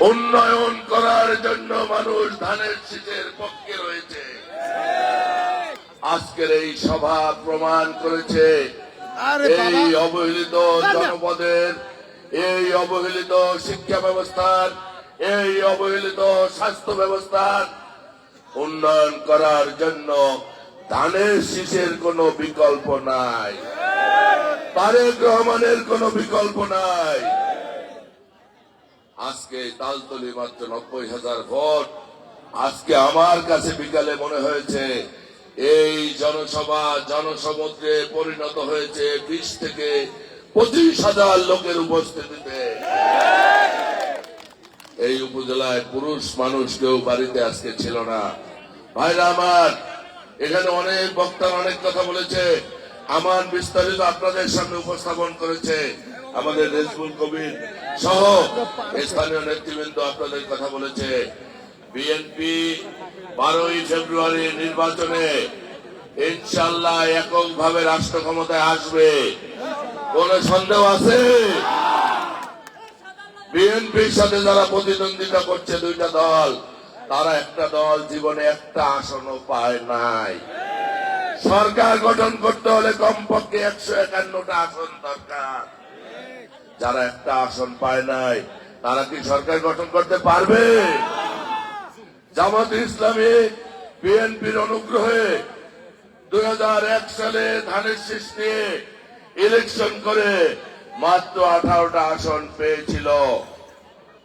উন্নয়ন করার জন্য মানুষ ধানের শীতের পক্ষে রয়েছে। আজকের এই সভা প্রমাণ করেছে এই অবহেলিত জনপদের এই অবহেলিত শিক্ষা ব্যবস্থার এই অবহেলিত স্বাস্থ্য ব্যবস্থার উন্নয়ন করার জন্য ধানের শীষের কোনো বিকল্প নাই। তারেক রহমানের কোনো বিকল্প নাই। আজকে তালতলি মাত্র নব্বই হাজার ভোট। আজকে আমার কাছে বিকালে মনে হয়েছে, এই জনসভা জনসমুদ্রে পরিণত হয়েছে বিশ থেকে পঁচিশ হাজার লোকের উপস্থিতিতে। এই উপজেলায় পুরুষ মানুষ কেউ বাড়িতে আজকে ছিল না। ভাইরা আমার, এখানে অনেক বক্তার অনেক কথা বলেছে। আমার বিস্তারিত আপনাদের সামনে উপস্থাপন করেছে। আমাদের রেজবুল কবির সহ স্থানীয় নেতৃবৃন্দ আপনাদের কথা বলেছে। বিএনপি বারোই ফেব্রুয়ারি নির্বাচনে ইনশাল্লাহ এককভাবে রাষ্ট্র ক্ষমতায় আসবে। কোন সন্দেহ আছে? বিএনপির সাথে যারা প্রতিদ্বন্দ্বিতা করছে দুইটা দল, তারা একটা দল জীবনে একটা আসনও পায় নাই। সরকার গঠন করতে হলে কমপক্ষে একশো একান্নটা আসন দরকার। যারা একটা আসন পায় নাই, তারা কি সরকার গঠন করতে পারবে? জামাত ইসলামী বিএনপির অনুগ্রহে দুই সালে ধানের শীষ নিয়ে ইলেকশন করে মাত্র আঠারোটা আসন পেয়েছিল,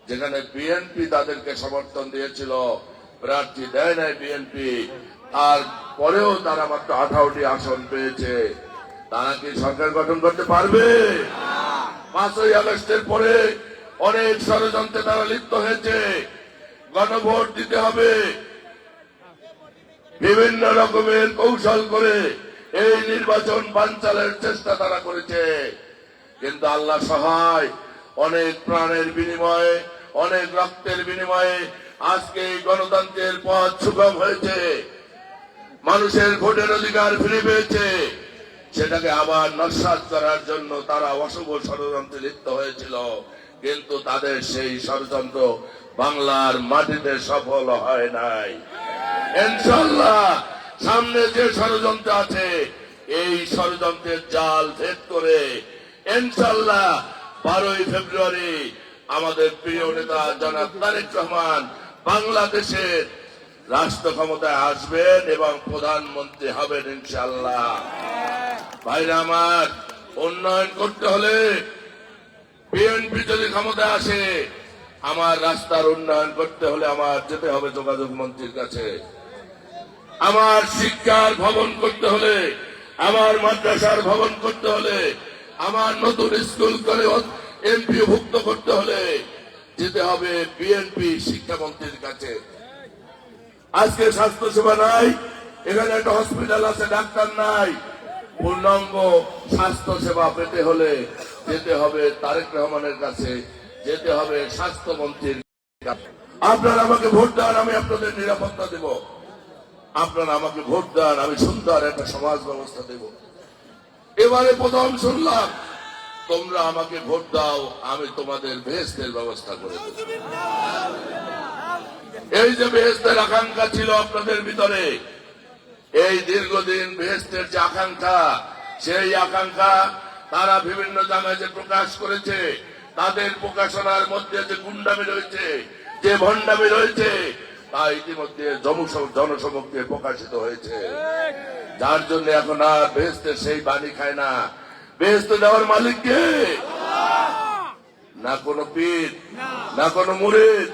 যেখানে বিএনপি তাদেরকে সমর্থন দিয়েছিল, প্রার্থী দেয় নাই বিএনপি। আর পরেও তারা মাত্র আঠারোটি আসন পেয়েছে। তারা কি সরকার গঠন করতে পারবে? পাঁচই আগস্টের পরে অনেক ষড়যন্ত্রে তারা লিপ্ত হয়েছে। গণভোট দিতে হবে। বিভিন্ন রকমের কৌশল করে এই নির্বাচন বানচালের চেষ্টা তারা করেছে। কিন্তু আল্লাহ সহায়, অনেক প্রাণের বিনিময়ে, অনেক রক্তের বিনিময়ে আজকে এই গণতন্ত্রের পথ সুগম হয়েছে। মানুষের ভোটের অধিকার ফিরে পেয়েছে। সেটাকে আবার নস্বাত করার জন্য তারা অশুভ ষড়যন্ত্রে লিপ্ত হয়েছিল। কিন্তু তাদের সেই ষড়যন্ত্র বাংলার মাটিতে সফল হয় নাই। ইনশাল্লাহ সামনে যে ষড়যন্ত্র আছে, এই ষড়যন্ত্রের জাল ভেদ করে ইনশাল্লাহ বারোই ফেব্রুয়ারি আমাদের প্রিয় নেতা জনাব তারেক রহমান বাংলাদেশের রাষ্ট্র ক্ষমতায় আসবেন এবং প্রধানমন্ত্রী হবেন ইনশাল্লাহ ভাইরা আমার উন্নয়ন করতে হলে বিএনপি যদি ক্ষমতা আসে, আমার রাস্তার উন্নয়ন করতে হলে আমার যেতে হবে যোগাযোগ মন্ত্রীর কাছে। আমার শিক্ষার ভবন করতে হলে, আমার মাদ্রাসার ভবন করতে হলে, আমার নতুন স্কুল করে এমপি ভুক্ত করতে হলে যেতে হবে বিএনপি শিক্ষামন্ত্রীর কাছে। আজকে স্বাস্থ্য সেবা নাই, এখানে একটা হসপিটাল আছে, ডাক্তার নাই। পূর্ণাঙ্গ স্বাস্থ্য সেবা পেতে হলে যেতে হবে তারেক রহমানের কাছে, যেতে হবে স্বাস্থ্যমন্ত্রীর আপনারা আমাকে ভোট দেন, আমি আপনাদের নিরাপত্তা দেব। আপনারা আমাকে ভোট দেন, আমি সুন্দর একটা সমাজ ব্যবস্থা দেব। এবারে প্রথম শুনলাম, তোমরা আমাকে ভোট দাও, আমি তোমাদের ভেস্তের ব্যবস্থা করে এই যে বেহেস্তের আকাঙ্ক্ষা ছিল আপনাদের ভিতরে, এই দীর্ঘদিন বেহেস্তের যে আকাঙ্ক্ষা, সেই আকাঙ্ক্ষা তারা বিভিন্ন জায়গায় যে প্রকাশ করেছে, তাদের প্রকাশনার মধ্যে যে গুন্ডামি রয়েছে, যে ভণ্ডামি রয়েছে, তা ইতিমধ্যে জনসমক্ষে প্রকাশিত হয়েছে। যার জন্য এখন আর বেহেস্তের সেই বাণী খায় না। বেহেস্ত দেওয়ার মালিক কে না কোনো পীর, না কোনো মুরিদ।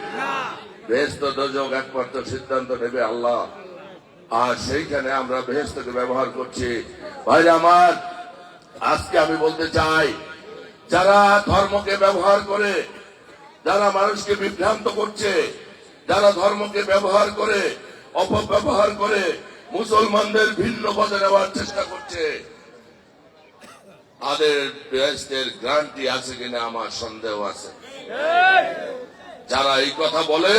বেহেস্ত দোজক একমাত্র সিদ্ধান্ত নেবে আল্লাহ। আর সেইখানে আমরা বেহেস্তকে ব্যবহার করছি। ভাই আমার আজকে আমি বলতে চাই যারা ধর্মকে ব্যবহার করে যারা মানুষকে বিভ্রান্ত করছে যারা ধর্মকে ব্যবহার করে অপব্যবহার করে মুসলমানদের ভিন্ন পথে নেওয়ার চেষ্টা করছে তাদের বেহেস্তের গ্রান্টি আছে কিনা আমার সন্দেহ আছে। যারা এই কথা বলে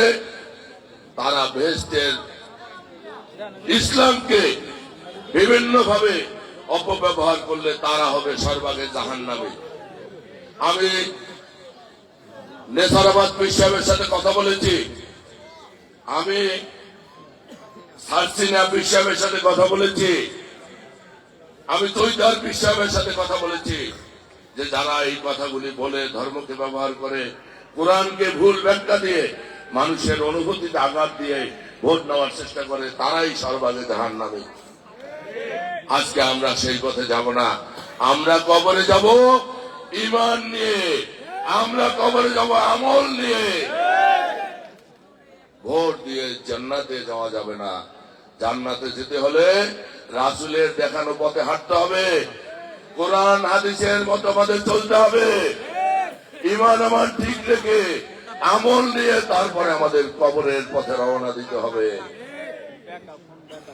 তারা বেহেস্তের ইসলামকে বিভিন্ন ভাবে অপব্যবহার করলে তারা হবে সর্বাগে জাহান নামে আমি নেসারাবাদ সাহেবের সাথে কথা বলেছি। আমি সার্সিনা পীর সাথে কথা বলেছি। আমি তৈদার পীর সাথে কথা বলেছি যে যারা এই কথাগুলি বলে, ধর্মকে ব্যবহার করে, কোরআনকে ভুল ব্যাখ্যা দিয়ে, মানুষের অনুভূতিতে আঘাত দিয়ে ভোট নেওয়ার চেষ্টা করে, তারাই সর্বাগে ধান নামে। আজকে আমরা সেই পথে যাব না। আমরা কবরে যাব ইমান নিয়ে। আমরা কবরে যাব আমল নিয়ে। ভোট দিয়ে জান্নাতে যাওয়া যাবে না। জান্নাতে যেতে হলে রাসুলের দেখানো পথে হাঁটতে হবে। কোরআন, হাদিসের মতো আমাদের চলতে হবে। ইমান আমার ঠিক রেখে আমল নিয়ে তারপরে আমাদের কবরের পথে রওনা দিতে হবে।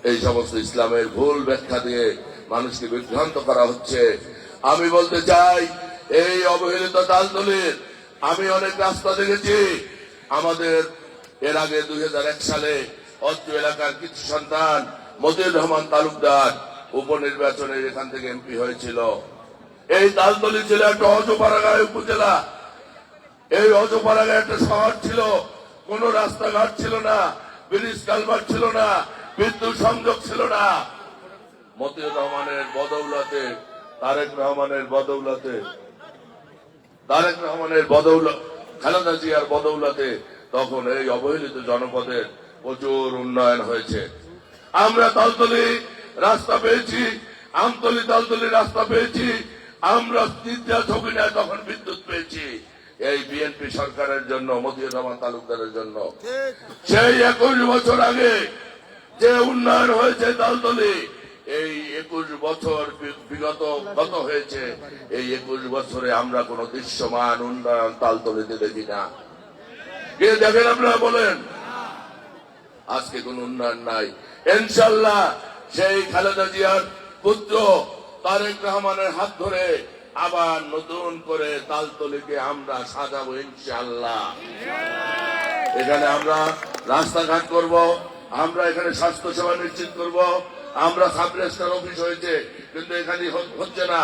এই সমস্ত ইসলামের ভুল ব্যাখ্যা দিয়ে মানুষকে বিভ্রান্ত করা হচ্ছে। আমি বলতে চাই, এই অবহেলিত তালতলির আমি অনেক রাস্তা দেখেছি। আমাদের এর আগে দুই হাজার এক সালে অত্র এলাকার কিছু সন্তান মতিউর রহমান তালুকদার উপনির্বাচনের এখান থেকে এমপি হয়েছিল। এই তালতলি ছিল একটা অজপাড়াগায় উপজেলা। এই অজপাড়াগায় একটা শহর ছিল। কোন রাস্তাঘাট ছিল না ব্রিজ কালভার ছিল না, বিদ্যুৎ সংযোগ ছিল না। মতিউর রহমানের বদৌলতে, তারেক রহমানের বদৌলতে, তারেক রহমানের বদৌলত, খালেদা জিয়ার বদৌলতে তখন এই অবহেলিত জনপদের প্রচুর উন্নয়ন হয়েছে। আমরা তালতলি রাস্তা পেয়েছি, আমতলি তালতলি রাস্তা পেয়েছি, আমরা তখন বিদ্যুৎ পেয়েছি। এই বিএনপি সরকারের জন্য মতিউর রহমান তালুকদারের জন্য। সেই একুশ বছর আগে যে উন্নয়ন হয়েছে তালতলি এই একুশ বছর বিগত গত হয়েছে। এই একুশ বছরে আমরা কোন দৃশ্যমান উন্নয়ন তালতলিতে দেখি না। কে দেখেন আপনারা বলেন? আজকে কোন উন্নয়ন নাই। ইনশাল্লাহ সেই খালেদা জিয়ার পুত্র তারেক রহমানের হাত ধরে আবার নতুন করে তালতলিকে আমরা সাজাবো ইনশাল্লাহ এখানে আমরা রাস্তাঘাট করব, আমরা এখানে স্বাস্থ্য সেবা নিশ্চিত করব, আমরা সাব রেজিস্ট্রার অফিস হয়েছে, কিন্তু এখানে হচ্ছে না।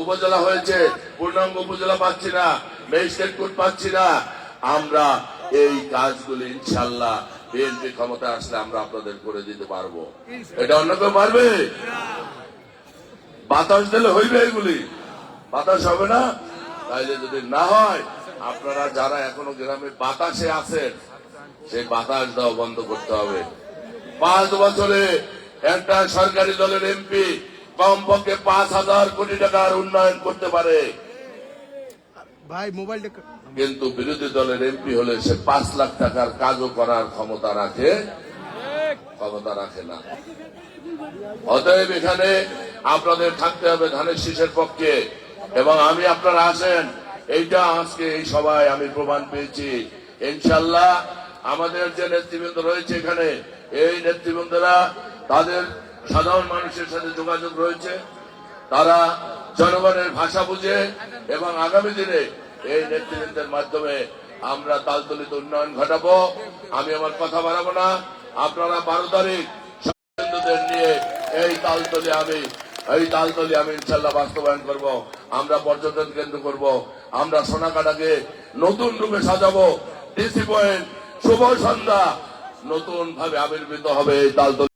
উপজেলা হয়েছে, পূর্ণাঙ্গ উপজেলা পাচ্ছি না, ম্যাজিস্ট্রেট কোর্ট পাচ্ছি না। আমরা এই কাজগুলি ইনশাল্লাহ বিএনপি ক্ষমতা আসলে আমরা আপনাদের করে দিতে পারব। এটা অন্য কেউ পারবে? বাতাস দিলে হইবে এগুলি। বাতাস হবে না? তাইলে যদি না হয় আপনারা যারা এখনও গ্রামে বাতাসে আছেন সেই বাতাস দেওয়া বন্ধ করতে হবে। পাঁচ বছরে একটা সরকারি দলের এমপি কমপক্ষে পাঁচ হাজার কোটি টাকার উন্নয়ন করতে পারে। ভাই মোবাইলটা কিন্তু বিরোধী দলের এমপি হলে সে পাঁচ লাখ টাকার কাজও করার ক্ষমতা রাখে ক্ষমতা রাখে না। অতএব এখানে আপনাদের থাকতে হবে ধানের শীষের পক্ষে। এবং আমি আপনারা আসেন এইটা আজকে এই সভায় আমি প্রমাণ পেয়েছি। ইনশাল্লাহ আমাদের যে নেতৃবৃন্দ রয়েছে এখানে, এই নেতৃবৃন্দরা তাদের সাধারণ মানুষের সাথে যোগাযোগ রয়েছে। তারা জনগণের ভাষা বুঝে এবং আগামী দিনে এই নেতৃবৃন্দের মাধ্যমে আমরা তালতলিত উন্নয়ন ঘটাবো। আমি আমার কথা বাড়াবো না। আপনারা বারো তারিখ নিয়ে এই তালতলি আমি এই তালতলি আমি ইনশাল্লাহ বাস্তবায়ন করব, আমরা পর্যটন কেন্দ্র করব, আমরা সোনাকাটাকে নতুন রূপে সাজাবো। ডিসি পয়েন্ট শুভ সন্ধ্যা। নতুন ভাবে আবির্ভূত হবে এই তালতলি।